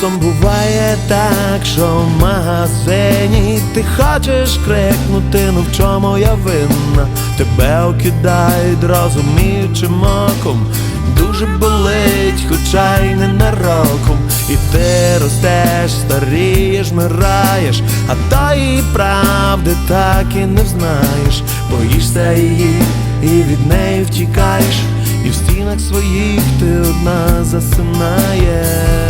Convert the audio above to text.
Часом буває так, що в магазині ти хочеш крикнути, ну в чому я винна, тебе окидають розуміючим оком, дуже болить, хоча й не нароком, і ти ростеш, старієш, мираєш, а тої правди так і не взнаєш, боїшся її і від неї втікаєш, і в стінах своїх ти одна засинаєш.